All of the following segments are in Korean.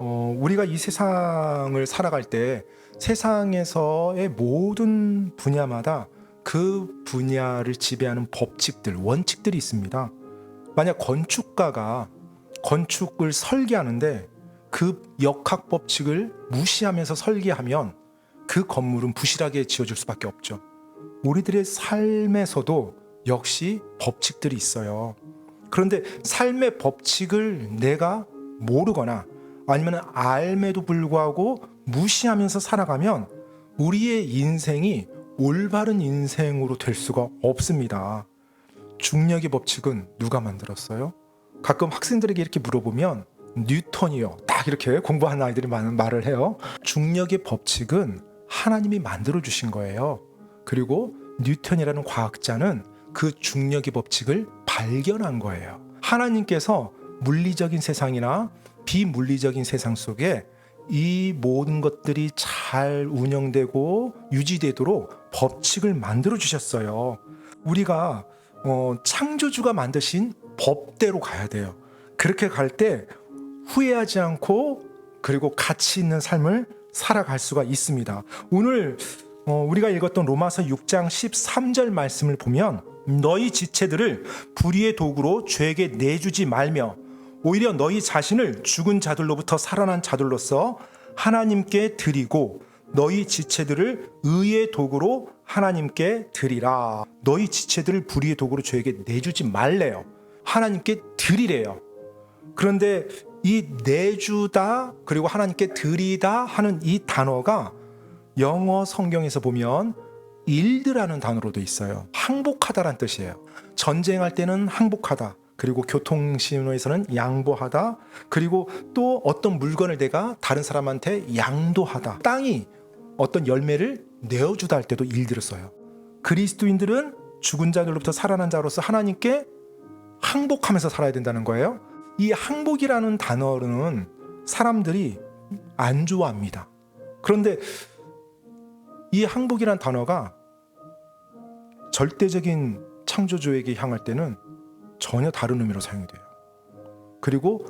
어, 우리가 이 세상을 살아갈 때 세상에서의 모든 분야마다 그 분야를 지배하는 법칙들, 원칙들이 있습니다. 만약 건축가가 건축을 설계하는데 그 역학 법칙을 무시하면서 설계하면 그 건물은 부실하게 지어질 수밖에 없죠. 우리들의 삶에서도 역시 법칙들이 있어요. 그런데 삶의 법칙을 내가 모르거나 아니면 알매도 불구하고 무시하면서 살아가면 우리의 인생이 올바른 인생으로 될 수가 없습니다. 중력의 법칙은 누가 만들었어요? 가끔 학생들에게 이렇게 물어보면 뉴턴이요. 딱 이렇게 공부하는 아이들이 많은 말을 해요. 중력의 법칙은 하나님이 만들어 주신 거예요. 그리고 뉴턴이라는 과학자는 그 중력의 법칙을 발견한 거예요. 하나님께서 물리적인 세상이나 비물리적인 세상 속에 이 모든 것들이 잘 운영되고 유지되도록 법칙을 만들어 주셨어요. 우리가 어, 창조주가 만드신 법대로 가야 돼요. 그렇게 갈 때 후회하지 않고 그리고 가치 있는 삶을 살아갈 수가 있습니다. 오늘 어, 우리가 읽었던 로마서 6장 13절 말씀을 보면 너희 지체들을 불의의 도구로 죄에게 내주지 말며 오히려 너희 자신을 죽은 자들로부터 살아난 자들로서 하나님께 드리고 너희 지체들을 의의 도구로 하나님께 드리라. 너희 지체들을 불의의 도구로 죄에게 내주지 말래요. 하나님께 드리래요. 그런데 이 내주다 그리고 하나님께 드리다 하는 이 단어가 영어 성경에서 보면 일드라는 단어로 돼 있어요. 항복하다란 뜻이에요. 전쟁할 때는 항복하다. 그리고 교통신호에서는 양보하다. 그리고 또 어떤 물건을 내가 다른 사람한테 양도하다. 땅이 어떤 열매를 내어주다 할 때도 일들을 써요. 그리스도인들은 죽은 자들로부터 살아난 자로서 하나님께 항복하면서 살아야 된다는 거예요. 이 항복이라는 단어는 사람들이 안 좋아합니다. 그런데 이 항복이라는 단어가 절대적인 창조주에게 향할 때는 전혀 다른 의미로 사용돼요. 그리고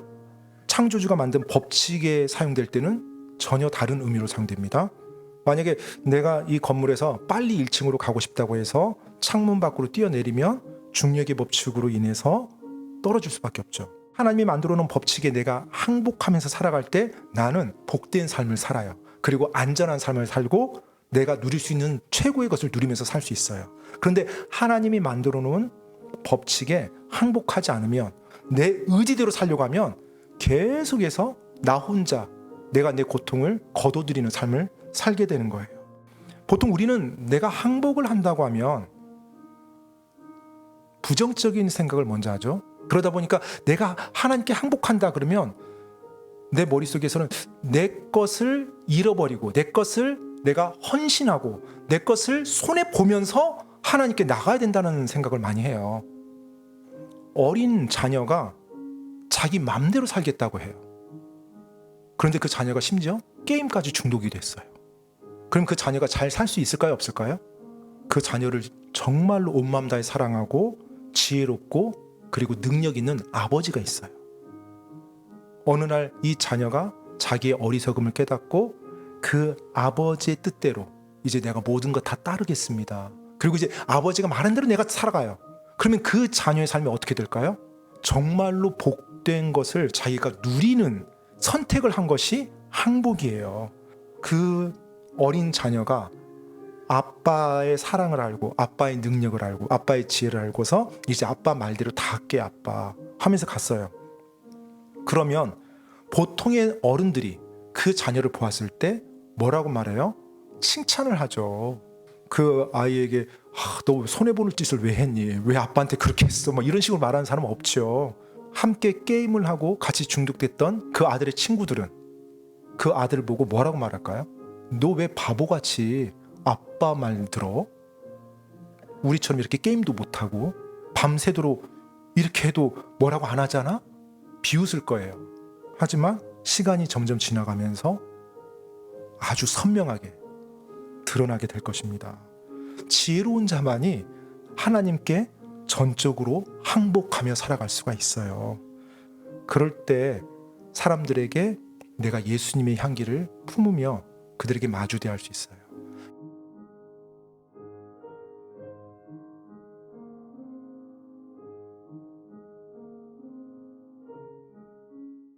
창조주가 만든 법칙에 사용될 때는 전혀 다른 의미로 사용됩니다. 만약에 내가 이 건물에서 빨리 1층으로 가고 싶다고 해서 창문 밖으로 뛰어내리면 중력의 법칙으로 인해서 떨어질 수밖에 없죠. 하나님이 만들어 놓은 법칙에 내가 항복하면서 살아갈 때 나는 복된 삶을 살아요. 그리고 안전한 삶을 살고 내가 누릴 수 있는 최고의 것을 누리면서 살 수 있어요. 그런데 하나님이 만들어 놓은 법칙에 항복하지 않으면 내 의지대로 살려고 하면 계속해서 나 혼자 내가 내 고통을 거둬들이는 삶을 살게 되는 거예요. 보통 우리는 내가 항복을 한다고 하면 부정적인 생각을 먼저 하죠. 그러다 보니까 내가 하나님께 항복한다 그러면 내 머릿속에서는 내 것을 잃어버리고 내 것을 내가 헌신하고 내 것을 손해 보면서 하나님께 나가야 된다는 생각을 많이 해요. 어린 자녀가 자기 맘대로 살겠다고 해요. 그런데 그 자녀가 심지어 게임까지 중독이 됐어요. 그럼 그 자녀가 잘 살 수 있을까요? 없을까요? 그 자녀를 정말로 온 마음 다해 사랑하고 지혜롭고 그리고 능력 있는 아버지가 있어요. 어느 날 이 자녀가 자기의 어리석음을 깨닫고 그 아버지의 뜻대로 이제 내가 모든 것 다 따르겠습니다. 그리고 이제 아버지가 말한 대로 내가 살아가요. 그러면 그 자녀의 삶이 어떻게 될까요? 정말로 복된 것을 자기가 누리는 선택을 한 것이 항복이에요. 그 어린 자녀가 아빠의 사랑을 알고 아빠의 능력을 알고 아빠의 지혜를 알고서 이제 아빠 말대로 다 할게 아빠 하면서 갔어요. 그러면 보통의 어른들이 그 자녀를 보았을 때 뭐라고 말해요? 칭찬을 하죠. 그 아이에게 아, 너 손해보는 짓을 왜 했니? 왜 아빠한테 그렇게 했어? 뭐 이런 식으로 말하는 사람은 없죠. 함께 게임을 하고 같이 중독됐던 그 아들의 친구들은 그 아들을 보고 뭐라고 말할까요? 너 왜 바보같이 아빠 말 들어? 우리처럼 이렇게 게임도 못하고 밤새도록 이렇게 해도 뭐라고 안 하잖아? 비웃을 거예요. 하지만 시간이 점점 지나가면서 아주 선명하게 드러나게 될 것입니다. 지혜로운 자만이 하나님께 전적으로 항복하며 살아갈 수가 있어요. 그럴 때 사람들에게 내가 예수님의 향기를 품으며 그들에게 마주대할 수 있어요.